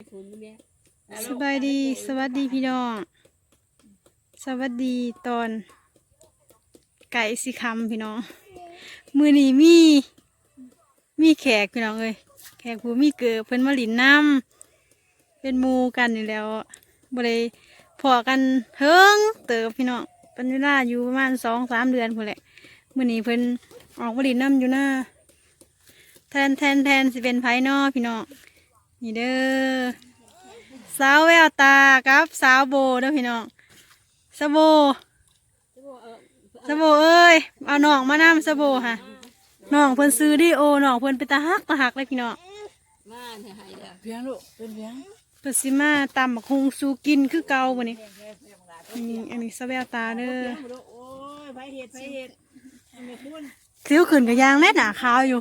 คุณเนี่ยสบายดี สวัสดีพี่น้อง สวัสดีตอน ไก่สิคำพี่น้อง มือนี้มี มีแขกพี่น้องเอ้ยแขกผู้มีเกิดเพิ่นมาหลินน้ำเป็นหมูกันอยู่แล้วบ่ได้พอกันเฮิงเติบพี่น้องเป็นเวลาอยู่ประมาณสองสามเดือนพุ่นแหละมือนี้เพิ่นออกมาหลินน้ำอยู่หน้าแทนแทนแทนสิเป็นไผนอพี่น้อง นี่เด้อสาวแววตากับสาวโบเด้อพี่น้องสาวโบสาวโบเอ้ยเอาน้องมานำสาวโบค่ะน้องเพิ่นซื้อดิโอน้องเพิ่นเป็นตาฮักตาฮักเลยพี่น้องมาเนี่ยให้เด้อเพียงลูกเป็นเพียงเพิ่นสิมาตำบักฮุงสู่กินคือเก่าบ่นี่อันนี้อันนี้สาวแววตาเด้อลูกโอ้ยไปเห็ดไปเห็ดไม่คุ้นสิวขึ้นกับยางแน่หนาขาวอยู่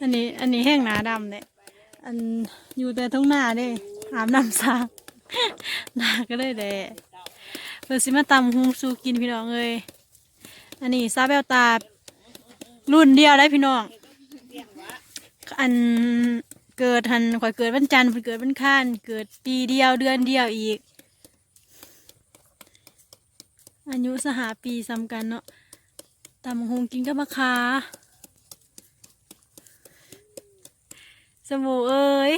อันนี้อันนี้แห้งหนาดำเลย อันอยู่แต่ทุ่งนาเด้อาบน้ำสร้างนาก็เลยแดดเพิ่นสิมาตำฮุงสูกินพี่น้องเอ้ยอันนี้ซาเบลตารุ่นเดียวได้พี่น้อง อันเกิดทันข่อยเกิดวันจันทร์เพิ่นเกิดวันค้านเกิดปีเดียวเดือนเดียวอีก อายุสหาปีซ้ำกันเนาะตำฮุงกินกับมะขา สมูเอ้ย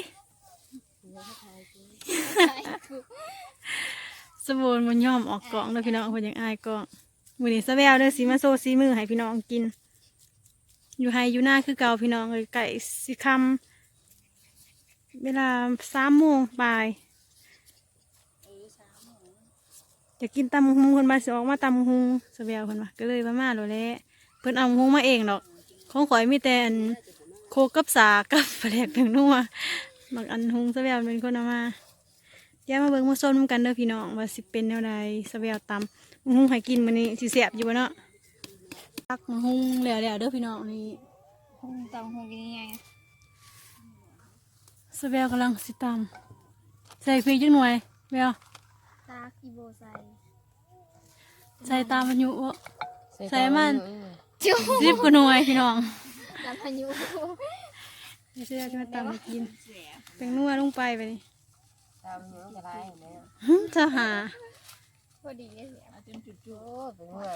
สบู่มันย่อมออกกล่องเลยพี่น้องคนยังอายกล่องมือนี้สะแววเด้อสีมาโซซีมือให้พี่น้องกิน อยู่ไฮอยู่หน้าคือเก่าพี่น้องเลยไก่สิคำเวลาสามโมงบ่ายจะกินตำบักหุงคนมาสิออกมาตำบักหุงสะแววคนมาก็เลยมามาโลดแหล้วเพิ่นเอาบักหุงมาเองดอก ของข่อยมีแต่ โคกกับสากับปลาแดกเพียงนัวบางอันหุงสะแววเป็นคนเอามาเดี๋ยวมาเบิ่งมาส้มกันเด้อพี่น้องว่าสิเป็นแนวใดสะแววตำมะฮุ่งให้กินมื้อนี้สิแซ่บอยู่บ่เนาะตักมะฮุ่งแล้วแล้วเด้อพี่น้องนี่คงต้องคงกินยังไงสะแววกำลังสิตำใส่พริกจักหน่วยแววตาคีโบไซใส่ตามมันอยู่บ่ใส่มันจุ๊บสิบกว่าหน่วยพี่น้อง น้ำพายุเสื้อจะมาตำให้กินเป็นนัวลงไปไปนี่ตามอยู่ก็ได้แล้วหึจะหาพอดีเลยเสียจนจุดจุโอ้เป็นว่า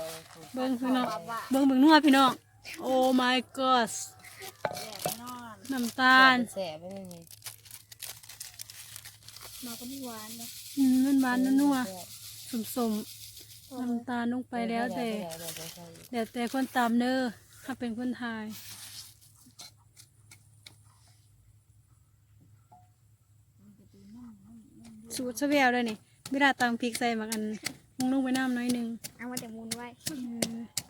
เบิ่งพี่น้องเบิ่งเบิ่งนัวพี่น้องโอ้ my god นอนน้ำตาลแสบไปเลยนี่มาก็ไม่หวานเลยอืมมันหวานนัวๆสมๆน้ำตาลลงไปแล้วแต่เดี๋ยวแต่คนตามเด้อถ้าเป็นคนไทย สูตรเสวียวเลยนี่เวลาตำพริกใส่หมักอันมุงลงไปน้ำหน้อยหนึงเอามาแต่มูนไว้เออ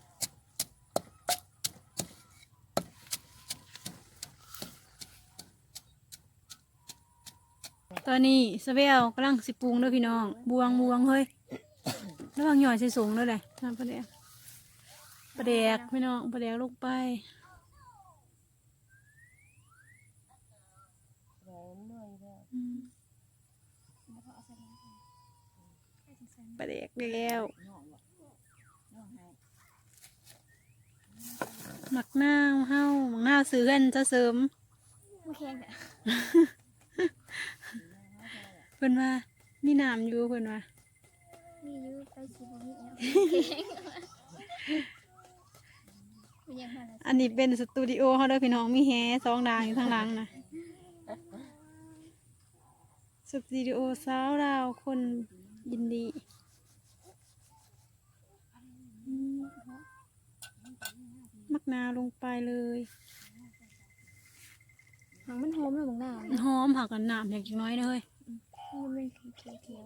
ตอนนี้เสวียวกำลังสิปรุงเด้อพี่น้อง บวงบวงเฮ้ยระวังหย่อยใส่สูงเด้อเลยน้ำปลาแดกปลาแดกพี่น้องปลาแดกลงไป อืมป ลาเด็กแล้วหมักหน้าวเฮาหมักหน้าวซื้อกันจะเสริมไม่แข็งแต่เพิ่นว่ามีน้ำอยู่เพิ่นว่ามีอยูไปสิบวิเนี่ยเป็นยังไงล่ะอันนี้เป็นสตูดิโอเขาเด้อพี่น้องมีแฮสองดางอยู่ทางหลังนะสตูดิโอสาวดาวคนยินดีอืม มักนาวลงไปเลยหางมันหอมเลยบางหน้าหอมผักกันน้ำอย่างน้อยเลยมันเป็นเขียวเขียว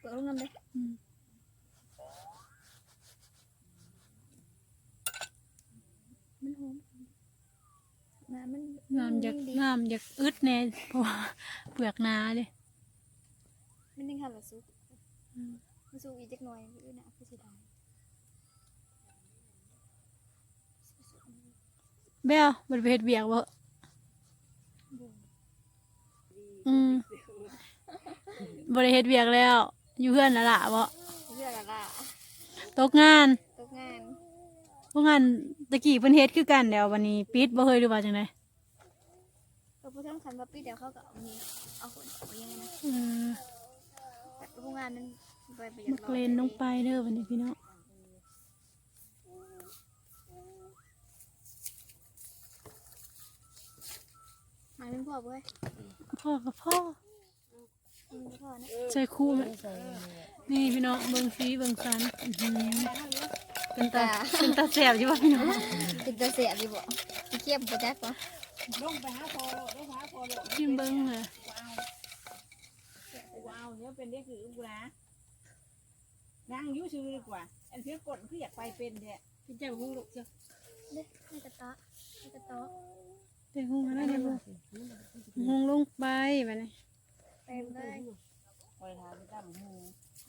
เปิดลงน้ำเลยอืมมันหอมน้ำมันน้ำอยากดีน้ำอยากอึดแน่เพราะว่าเปลือกหนาเลยมันนึ่งข้าวละซุปมันซุปอีกจักหน่อยอือนะคือสิได้ แบลบริเวณเบียกบ่อืมบริเวณเบียกแล้ว อยู่เพื่อนน่ะล่ะบ่เพื่อละล่ะตกงานตกงานตกงานตะกี้เพิ่นเฮ็ดคือกันเดี๋ยววันนี้ปิดบ่เคยหรือว่าจังไดก็เขาพูดทั้งคันว่าปีเดียวเขาก็เอามีเอาคนเอาอย่างนั้นนะเออแต่โรงงานนั้นไปไปมักเลนลงไปเด้อวันนี้พี่น้อง มายเป็นพ่อเว้ยพ่อกับพ่ออืมพ่อนะใส่คู่ไหมใส่เนี่ยนี่พี่น้องเบิ่งสีเบิ่งสันอื้อหือเป็นตาเป็นตาแสบอยู่ว่าพี่น้องเป็นตัวเสียดีบ่สิเทียบบ่จักบ่ลงไปหาพอโลดลงไปหาพอโลดชิมเบิ่งเลยกูเอาเนี่ยเป็นเด็กคือกูนะนั่งอยุ่ชื่อดีกว่า อันเสียกดคืออยากไปเป็นแท้พี่เจ้าหูลูกเจ้า เด้ให้กระตะให้กระตะ เดี๋ยวหุงอะไรเดี๋ยวหุงลงไปแบบนี้ไปเลยคอยทานไปตั้งหู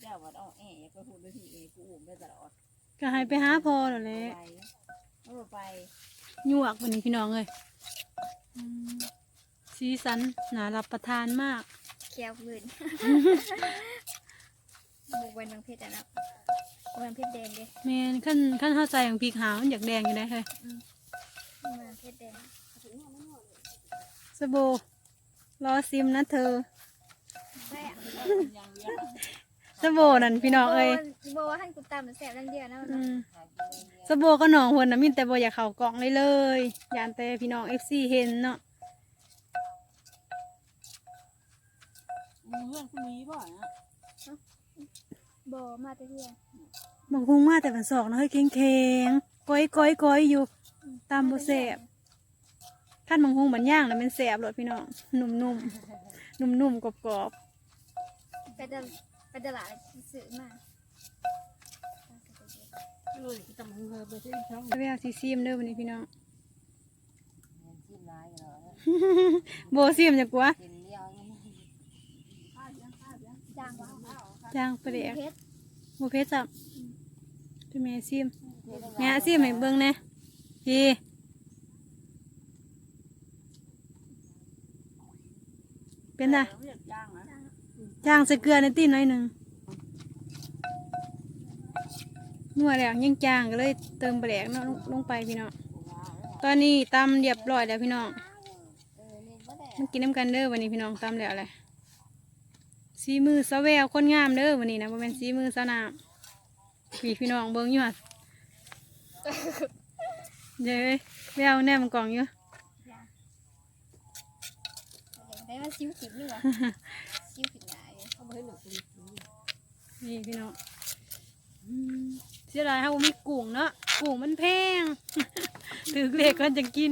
เจ้าวัดเอาแอะไปหูด้วยที่เอกูอุ้มได้ตลอดก็ให้ไปหาพ่อแล้วแหไปละเอาไปหยวกวันนี้พี่น้องเลยอืมสีสันน่ารับประทานมาก เคี้ยวพื้นบุกวันบางเพชรอะเนาะวันเพชรแดงเด้แมนขั้นขั้นเข้าใจของพริกหาวมันอยากแดงอยู่ได้เลยมาเพชรแดง สบู่รอซิมนะเธอแซ่บอย่างเดียวสบู่นั่นพี่น้องเอ้ยบอกว่าท่านกุตามมันแซ่บดังเดียวนะอืเนาะมสบู่ก็หนองคนนะมินแต่บ่อยากเข้ากล่องเลยเลยยานแต่พี่น้องเอฟซีเห็นเนาะมึงเพื่อนคุณมีบ่อยนะบ่มาแต่เที่ยงบางคุงมาแต่มันสอกนะเฮ้ยแข็งแข็งๆก้อยก้อยก้อยอยู่ตามบ่แสบ ขั้นบางคุงมันย่างแล้วมันแสบเลยพี่น้องนุ่มนุ่มนุ่มนุ่มๆกรอบกรอบไปตลาดไปตลาดซื้อมาเออที่ตำหูเฮอไปที่ช่องๆแววซีซีมเด้อวันนี้พี่น้องจิ้มร้ายกันแล้วโบซีมจะกว่ากินเลี้ยวนี่จางว่าจ้างไปเด็กเพชรโบเพชรสับพี่แม่ซีมแม่ซีมให้เบิ่งแหน่พี่ เป็นไงเรียกย่างนะจ้างใส่เกลือในตีนหน่อยหนึ่งนัวแล้วยังจางก็เลยเติมแปลกเนาะลงลงไปพี่น้องตอนนี้ตำเรียบร้อยแล้วพี่น้องเออนี่บ่ได้มากินน้ำกันเด้อวันนี้พี่น้องตำแล้วเลยสีมือสะแววคนงามเด้อวันนี้นะบ่แม่นสีมือสนามพี่พี่น้องเบิ่งอยู่อะเด้แววแนมกล่องอยู่ ได้มาซิ้วขิดนี่วะซิ้วขิดหลายเขาไม่ให้หนูกินนี่พี่น้องอืมเสียดายเฮาบ่มีกุ้งเนาะกุ้งมันแพงถือเลขก็จะกิน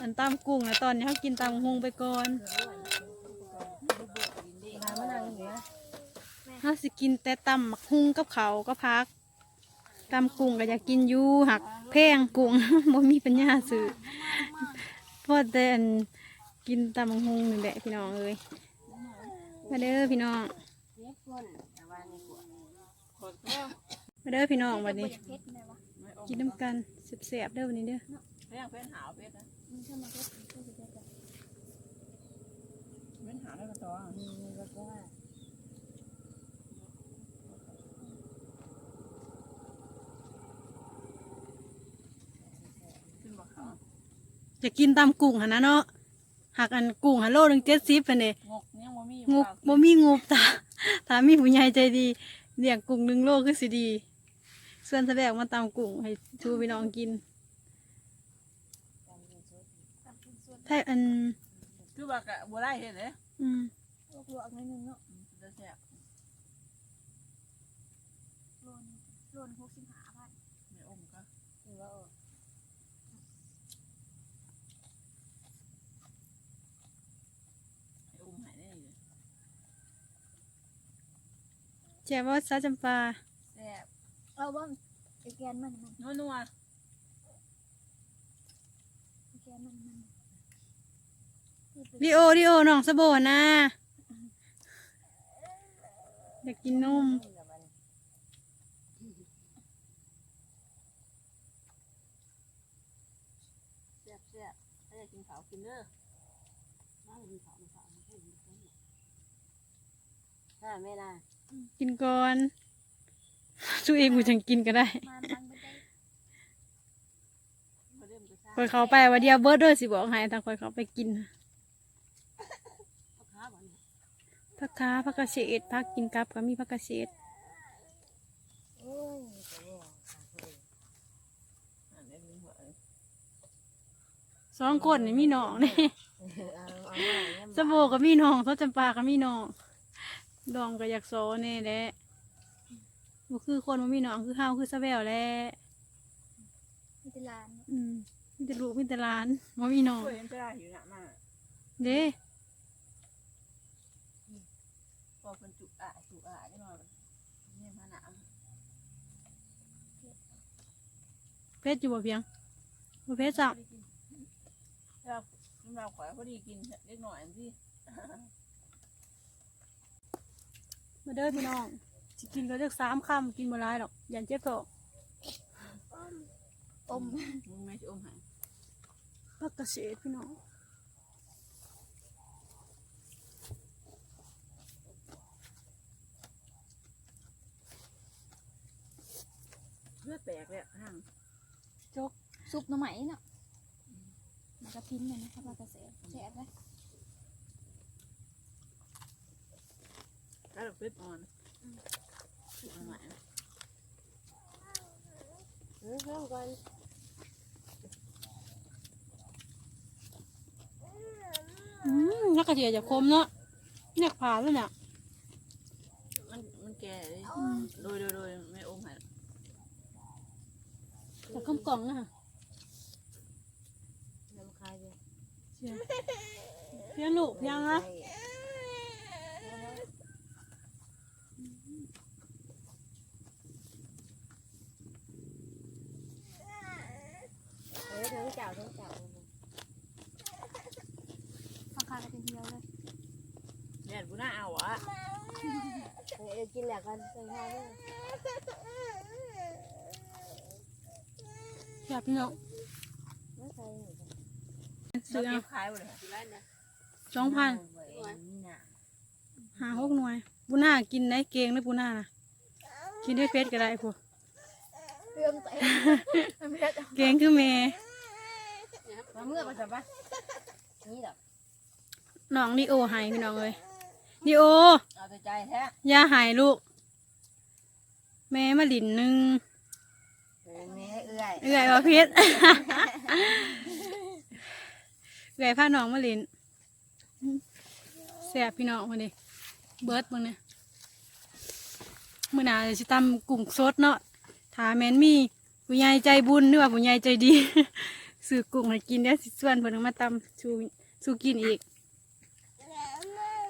อันตามกุ้งนะตอนนี้เขากินตามหงไปก่อนทานมะนาวเหนือเขาสิกินแต่ตำหมักหุงกับเขาวก็พักตำกุ้งก็อยากกินอยู่หักแพงกุ้งบ่มีปัญญาซื้อเพราะแต่อัน กินตามองฮงนี่แหละพี่น้องเอ้ยมาเด้อพี่น้องมาเด้อพี่น้องวันนี้ กินน้ำกันเสียบๆเด้อวันนี้เด้อจะกินตามกุ้งหนนะเนาะ หักอันกุ้งหันโลหนึงเจ็ดสิบเป็นเด้งกยังบ่มีงบบ่มีงบตาถ้ามีผู้ใหญ่ใจดีเลี้ยงกุ้งหนึ่งโลคือสิดีส่วนแสดงมาตามกุ้งให้ชูพี่น้องกินถ้าอัน คือว่ากะบัวได้เห็นเลยอืม ลวกลวกนิดนึงเนาะ จะแซ่บ โลนโลนหกสิบห้าพัน ไม่อมก็ คือว่า ให้อมหายได้เลย แจ่ว่าซาจำปาแซ่บเอาบ้างไอแกนมันมันนัวนัวไอแกนมันมันดิโอดิโอน้องสะโบนะอยากกินนมเสียบเสียบถ้าอยากกินเขากินเด้อมากินเขากินเขาถ้าไม่ได้ กินก่อนชูเองกูจังกินก็ได้มันเริ่มจะซ่าคอยเขาไปว่าเดียวเบิร์ดด้อสิบอกให้ทางคอยเขาไปกินผักคาผักกระเฉดผักกินกับก็มีผักกระเฉดโอ้ยแต่ว่าขาดเลยอันนี้มีหัวเอ้ยสองคนนี่มีน้องนี่เอาเอาไว้เนี่ยสบู่ก็มีน้องทศจำปาก็มีน้อง ดองก็อยากโซแน่แหละบ่คือคนบ่มีน้องคือเฮาคือสะแววแหละมีแต่หลานอืมมีแต่ลูกมีแต่หลานบ่มีน้องช่วยเห็นจะได้อยู่หนะมาเด้พอคนจุกอะจุกอะจะนอนเนี่ยมาหนามเพชรอยู่บ่เพียงบ่เพชรจ้ะเราเราขวายพอดีกินเล็กหน่อยสิ มาเด้อพี่น้องสิกินก็เลือกสามคำกินบ่หลายหรอกยันเจ็บท้องอมมึงไม่ใช่อมหายผักกระเฉดพี่น้องเลือดแตกเลยห่างจกซุปหน่อไม้เนาะมันก็พิ้นเลยนะครับว่ากระแสแสบไหม ถ้าเราเป็ดอ่อนเอาใหม่เออเพิ่มก่อนอืมผักกระเฉดจะคมเนาะเนี่ยผ่าแล้วเนี่ยมันมันแก่เลยโดยโดยโดยไม่อมหายจากคำกล่องอะค่ะน้ำคายเลยเสียเพียงลูกเพียงนะ เอ อทั้งเจ้าทั้งเจ้าก็เป็นเดียวเลยแดดกูน่าเอาอะเออกินแหล้วกันใส่าวด้วยอยากพี่น้องไม่ใส่หนูซื้อเอาขายหมดเลยสองพันหาหกหน่วยปูน่ากินได้เก่งได้ปูน่านะกินได้เฟสก็ได้พวกเรื่องตัวเองไม่ได้เก่งคือแม่ มาเมื่อมาจับปะนี่ดอกน้องนี่โอใหายพี่น้องเลยนี่โอ เอาแต่ใจแท้อย่าใหายลูก แม่มาหลินหนึ่งเออแม่เอื้อยเอื่อยว่าเพชรเอื่อยพาน้องมาหลินแสบพี่น้องคนนี้เบิร์ดมึงเนี่ยมื่อหนาจะตำกุ้งสดเนาะถาแมนมีผู้ใหญ่ใจบุญหรือว่าผู้ใหญ่ใจดี ซื้อกุ้งให้กินเดี๋ยวสิส่วนเพิ่นเอามาตำชูสู้กินอีก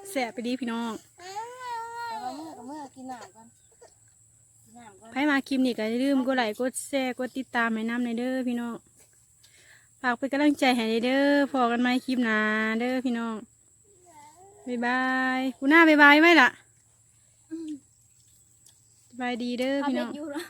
แสบไปดีพี่น้องแต่ว่าเมื่อกับเมื่อกินหนามก่อนกินหนามก่อนใครมาคลิปนี้ก็อย่าลืมกดไลค์กดแชร์กดติดตามให้น้ำในเด้อพี่น้องฝากเป็นกำลังใจให้เด้อพอกันไหมคลิปหน้าเด้อพี่น้องบ๊ายบายกูหน้าบ๊ายบายไหมล่ะบ๊ายบายดีเด้อเอาพี่เผ็น้ดองอยู่แล้ว